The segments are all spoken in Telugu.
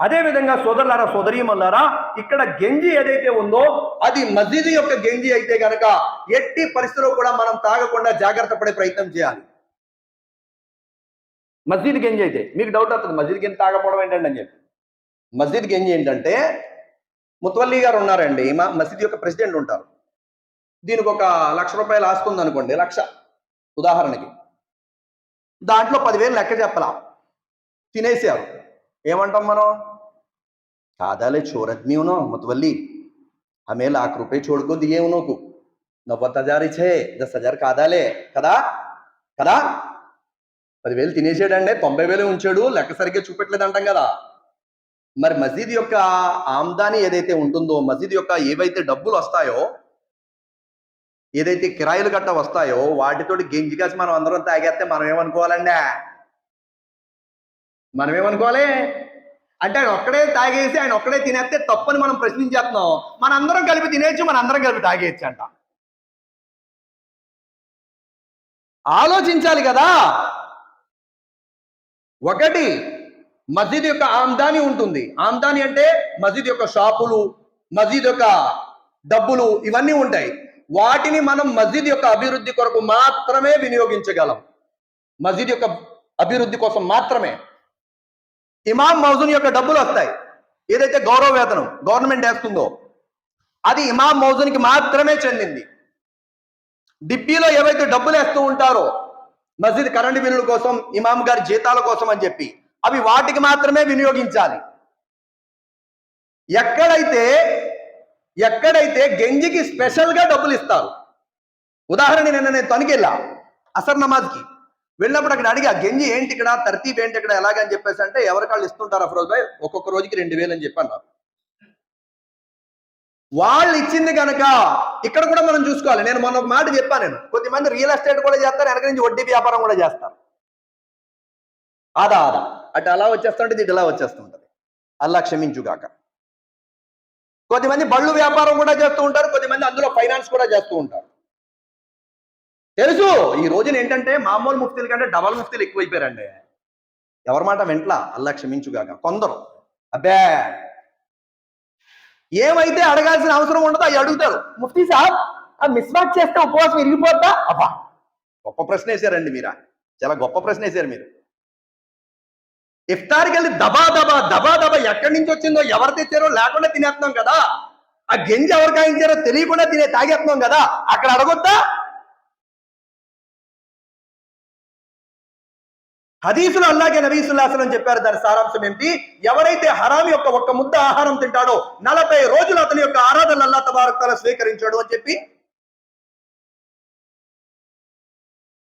అదే విధంగా సోదరులారా సోదరీమల్లారా ఇక్కడ గెంజి ఏదైతే ఉందో అది మసీదు యొక్క గెంజి అయితే గనక ఎట్టి పరిస్థితిలో కూడా మనం తాగకుండా జాగ్రత్త పడే ప్రయత్నం చేయాలి. మస్జిద్ గెంజి అయితే మీకు డౌట్ వస్తుంది మసీద్ గెంజి తాగకపోవడం ఏంటండి అని చెప్పి. మస్జిద్ గెంజి ఏంటంటే ముత్వల్లి గారు ఉన్నారండి మా మసీద్ యొక్క ప్రెసిడెంట్ ఉంటారు. దీనికి ఒక లక్ష రూపాయలు ఆస్తుంది అనుకోండి లక్ష ఉదాహరణకి. దాంట్లో పదివేలు లెక్క చెప్పలా. తినేసారు. ఏమంటాం మనం కాదాలే छोड़ उनो मुतवली हमें लाख रुपए छोड़ को दिए उन्हों को నవ్వత్ హజార్ ఇచ్చే దస్ హజార్ కాదాలే కదా కదా పదివేలు తినేసాడండి తొంభై వేలు ఉంచాడు లెక్క సరిగ్గా చూపెట్టలేదు అంటాం కదా మరి మసీద్ యొక్క ఆమ్దాని ఏదైతే ఉంటుందో మసీద్ యొక్క ఏవైతే డబ్బులు వస్తాయో ఏదైతే కిరాయిలు గట్ట వస్తాయో వాటితోటి గెంజి కాసి మనం అందరం తాగేస్తే మనం ఏమనుకోవాలండి మనం ఏమనుకోవాలి అంటే ఆయన ఒక్కడే తాగేసి ఆయన ఒక్కడే తినేస్తే తప్పని మనం ప్రశ్నించేస్తున్నాం. మనందరం కలిపి తినేయచ్చు మనందరం కలిపి తాగేయచ్చు అంట. ఆలోచించాలి కదా. ఒకటి మసీద్ యొక్క ఆమ్దాని ఉంటుంది. ఆమ్దాని అంటే మసీద్ యొక్క షాపులు మసీద్ యొక్క డబ్బులు ఇవన్నీ ఉంటాయి. వాటిని మనం మసీద్ యొక్క అభివృద్ధి కొరకు మాత్రమే వినియోగించగలం. మసీద్ యొక్క అభివృద్ధి కోసం మాత్రమే. ఇమాం మౌజున్ యొక్క డబ్బులు వస్తాయి. ఏదైతే గౌరవ వేతనం గవర్నమెంట్ వేస్తుందో అది ఇమాం మౌజున్కి మాత్రమే చెందింది. డిబ్బీలో ఏవైతే డబ్బులు వేస్తూ ఉంటారో మస్జిద్ కరెంటు బిల్లుల కోసం ఇమాం గారి జీతాల కోసం అని చెప్పి అవి వాటికి మాత్రమే వినియోగించాలి. ఎక్కడైతే ఎక్కడైతే గెంజికి స్పెషల్గా డబ్బులు ఇస్తారు. ఉదాహరణ నిన్న నేను తనికెళ్ళా అసర్ నమాజ్కి. వెళ్ళినప్పుడు అక్కడ అడిగా గెంజి ఏంటి ఇక్కడ? తర్తీబ్ ఏంటి ఇక్కడ? ఎలాగని చెప్పేసి అంటే ఎవరికాళ్ళు ఇస్తుంటారు అఫరోజ్ భాయ్? ఒక్కొక్క రోజుకి రెండు వేలు అని చెప్పి అన్నారు. వాళ్ళు ఇచ్చింది కనుక ఇక్కడ కూడా మనం చూసుకోవాలి. నేను మొన్న ఒక మాట చెప్పాను నేను. కొద్దిమంది రియల్ ఎస్టేట్ కూడా చేస్తారు వెనక నుంచి వడ్డీ వ్యాపారం కూడా చేస్తారు. ఆదా ఆదా. అటు అలా వచ్చేస్తుంటే ఇటు ఇలా వచ్చేస్తుంటది. అలా క్షమించుగాక. కొద్దిమంది బళ్ళు వ్యాపారం కూడా చేస్తూ ఉంటారు కొద్దిమంది అందులో ఫైనాన్స్ కూడా చేస్తూ ఉంటారు. తెలుసు. ఈ రోజున ఏంటంటే మామూలు ముఫ్తీల కంటే డబల్ ముఫ్తీలు ఎక్కువైపోయారండి. ఎవరి మాట వెంట్లా? అల్లా క్షమించుగాక. కొందరు. అబ్బే! ఏమైతే అడగాల్సిన అవసరం ఉండదో అవి అడుగుతారు. ముఫ్తీ సాబ్ ఆ మిస్వాక్ చేస్తే ఉపవాసం ఇరిగిపోద్దా? అబ్బా! గొప్ప ప్రశ్న వేశారండి మీరా. చాలా గొప్ప ప్రశ్న వేశారు మీరు. ఇఫ్తార్కి వెళ్ళి దబా దబా దబా దబా ఎక్కడి నుంచి వచ్చిందో ఎవరు తెచ్చారో లేకుండా తినేస్తున్నాం కదా. ఆ గింజ ఎవరు కాయించారో తెలియకుండా తినే తాగేస్తున్నాం కదా. అక్కడ అడగొద్దా? హదీసులు అల్లాగే నబీసుల్లాసనం చెప్పారు దాని సారాంశం ఏంటి ఎవరైతే హరామ్ యొక్క ఒక్క ముద్ద ఆహారం తింటాడో నలభై రోజులు అతని యొక్క ఆరాధన అల్లా తబారకాల స్వీకరించాడు అని చెప్పి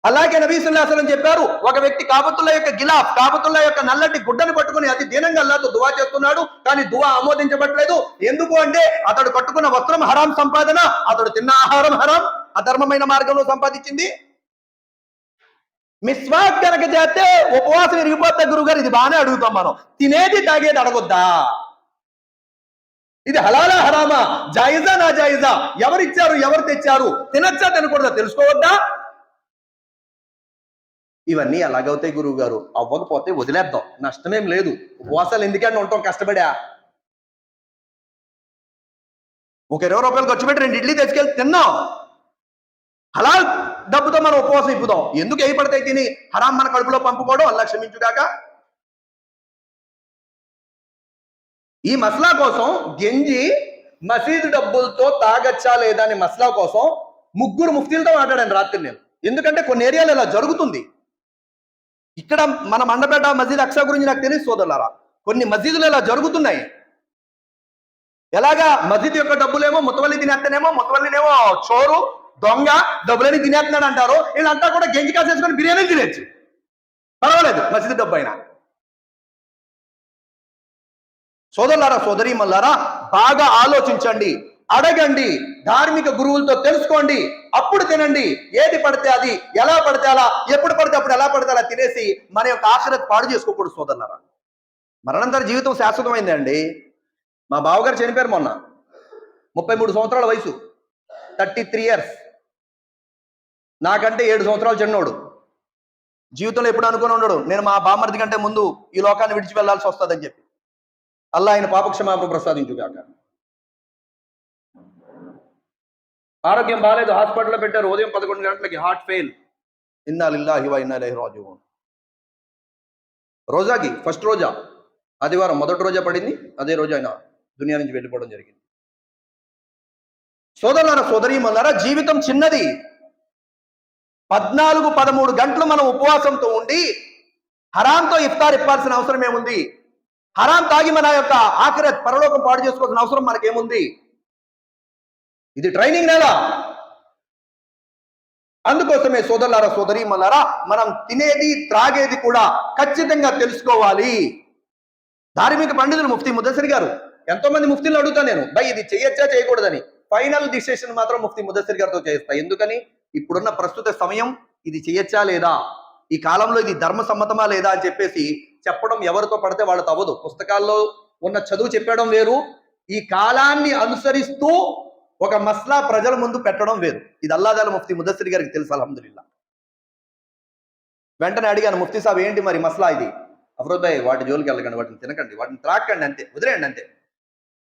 అలాగే నబీసుల్లాసనం చెప్పారు. ఒక వ్యక్తి కాబతుల్లా యొక్క గిలాఫ్ కాబతుల్లా యొక్క నల్లటి గుడ్డను పట్టుకుని అతి దీనంగా అల్లాతో దువా చేస్తున్నాడు కానీ దువా ఆమోదించబట్లేదు ఎందుకు అంటే అతడు కట్టుకున్న వస్త్రం హరాం సంపాదన అతడు తిన్న ఆహారం హరాం అధర్మమైన మార్గంలో సంపాదించింది. మిస్వాక్ కనుక చేస్తే ఉపవాసం విరిగిపోతా గురుగారు ఇది బాగానే అడుగుతాం మనం. తినేది తాగేది అడగొద్దా? ఇది హలాలా హరామా జాయిజా నా జాయిజా? ఎవరిచ్చారు ఎవరు తెచ్చారు? తినచ్చా తినకూడదా? తెలుసుకోవద్దా? ఇవన్నీ ఎలాగవుతాయి గురువు గారు అవ్వకపోతే వదిలేద్దాం. నష్టమేం లేదు. ఉపవాసాలు ఎందుకని ఉంటాం? కష్టపడా? ఒక ఇరవై రూపాయలు ఖర్చు పెట్టి రెండు ఇడ్లీ తెచ్చుకెళ్ళి తిన్నాం. హలాల్ డబ్బుతో మనం ఉపవాసం ఇప్పుదాం ఎందుకు ఏ పడితే తిని హరాం మన కడుపులో పంపుకోవడం? అల్లా క్షమించుగాక. ఈ మసలా కోసం గెంజి మసీదు డబ్బులతో తాగచ్చా లేదా అని మసలా కోసం ముగ్గురు ముఫ్తీలతో మాట్లాడాను రాత్రి నేను. ఎందుకంటే కొన్ని ఏరియాలు ఇలా జరుగుతుంది. ఇక్కడ మన మండపేట మసీద్ అక్షా గురించి నాకు తెలియదు సోదరులారా. కొన్ని మసీదులు ఇలా జరుగుతున్నాయి. ఎలాగా మసీద్ యొక్క డబ్బులేమో ముతవల్లి తినేస్తేనేమో ముతవల్లినేమో చోరు దొంగ డబ్బులని తినేస్తున్నాడు అంటారు. వీళ్ళంతా కూడా గెంజి కాసేసుకొని బిర్యానీ తినేచ్చు. పర్వాలేదు మసీదు డబ్బు అయినా. సోదరులారా సోదరి మల్లారా బాగా ఆలోచించండి అడగండి ధార్మిక గురువులతో తెలుసుకోండి అప్పుడు తినండి. ఏది పడితే అది ఎలా పడితే అలా ఎప్పుడు పడితే అప్పుడు ఎలా పడితే అలా తినేసి మన యొక్క ఆఖరత్ పాడు చేసుకోకూడదు సోదరులారా. మరణంతర జీవితం శాశ్వతమైందండి మా బావగారు చనిపోయారు మొన్న. ముప్పై మూడు సంవత్సరాల వయసు. Thirty three years. నాకంటే ఏడు సంవత్సరాలు చిన్నోడు. జీవితంలో ఎప్పుడు అనుకుని ఉండడు. నేను మా బామ్మర్ది కంటే ముందు ఈ లోకాన్ని విడిచి వెళ్ళాల్సి వస్తుందని చెప్పి. అల్లా ఆయన పాపక్షమాపణ ప్రసాదించుగాక ఆరోగ్యం బాగాలేదు హాస్పిటల్లో పెట్టారు. ఉదయం పదకొండు గంటలకి హార్ట్ ఫెయిల్. ఇన్నా లిల్లాహి వా ఇన్నా రోజాకి ఫస్ట్ రోజా. ఆదివారం మొదటి రోజా పడింది. అదే రోజు ఆయన దునియా నుంచి వెళ్ళిపోవడం జరిగింది. సోదరులారా సోదరీమన్నారా జీవితం చిన్నది. పద్నాలుగు పదమూడు గంటలు మనం ఉపవాసంతో ఉండి హరాంతో ఇఫ్తార్ ఇప్పాల్సిన అవసరం ఏముంది? హరాం తాగి మన యొక్క ఆఖరి పరలోకం పాడు చేసుకోవాల్సిన అవసరం మనకేముంది? ఇది ట్రైనింగ్ నెల. అందుకోసమే సోదరులారా సోదరీమన్నారా మనం తినేది త్రాగేది కూడా ఖచ్చితంగా తెలుసుకోవాలి. ధార్మిక పండితులు ముఫ్తీ ముద్దసిరి గారు ఎంతో మంది ముఫ్తీలు అడుగుతా నేను. బై ఇది చేయొచ్చా చేయకూడదని. ఫైనల్ డిసిషన్ మాత్రం ముఫ్తీ ముద్దసిరి గారితో చేస్తా. ఎందుకని? ఇప్పుడున్న ప్రస్తుత సమయం ఇది చేయొచ్చా లేదా? ఈ కాలంలో ఇది ధర్మ సమ్మతమా లేదా అని చెప్పేసి చెప్పడం ఎవరితో పడితే వాళ్ళతో అవ్వదు. పుస్తకాల్లో ఉన్న చదువు చెప్పడం వేరు. ఈ కాలాన్ని అనుసరిస్తూ ఒక మస్లా ప్రజల ముందు పెట్టడం వేరు. ఇది అల్లాదాల ముఫ్తీ ముద్దసిరి గారికి తెలుసు అలహదుల్లా వెంటనే అడిగాను ముఫ్తీ సాబ్ ఏంటి మరి మస్లా ఇది? అఫరోజ్ భాయ్ వాటి జోలికి వెళ్ళకండి వాటిని తినకండి వాటిని త్రాక్కండి అంతే వదిలేయండి అంతే.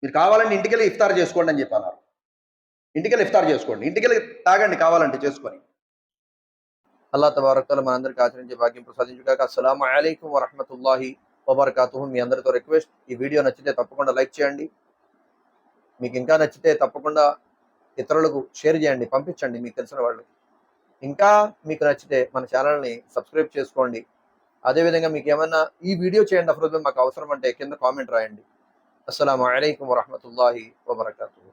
మీరు కావాలంటే ఇంటికెళ్ళి ఇఫ్తార్ చేసుకోండి అని చెప్పన్నారు ఇంటికెళ్ళి ఇఫ్తార్ చేసుకోండి. ఇంటికెళ్ళి తాగండి కావాలంటే చేసుకొని. అల్లా తబారకాలు మనందరికీ ఆచరించే భాగ్యం ప్రసాదించుగాక. అస్సలం అయికం వరహమతుల్లాహి వబర్కాతుహు. మీ అందరితో రిక్వెస్ట్ ఈ వీడియో నచ్చితే తప్పకుండా లైక్ చేయండి. మీకు ఇంకా నచ్చితే తప్పకుండా ఇతరులకు షేర్ చేయండి పంపించండి మీకు తెలిసిన వాళ్ళకి. ఇంకా మీకు నచ్చితే మన ఛానల్ని సబ్స్క్రైబ్ చేసుకోండి. అదేవిధంగా మీకు ఏమన్నా ఈ వీడియో చేయండి అఫరోజ్ మాకు అవసరం అంటే కింద కామెంట్ రాయండి. అస్సలం అయికం వరహమతుల్లాహి వబర్కాతుహు.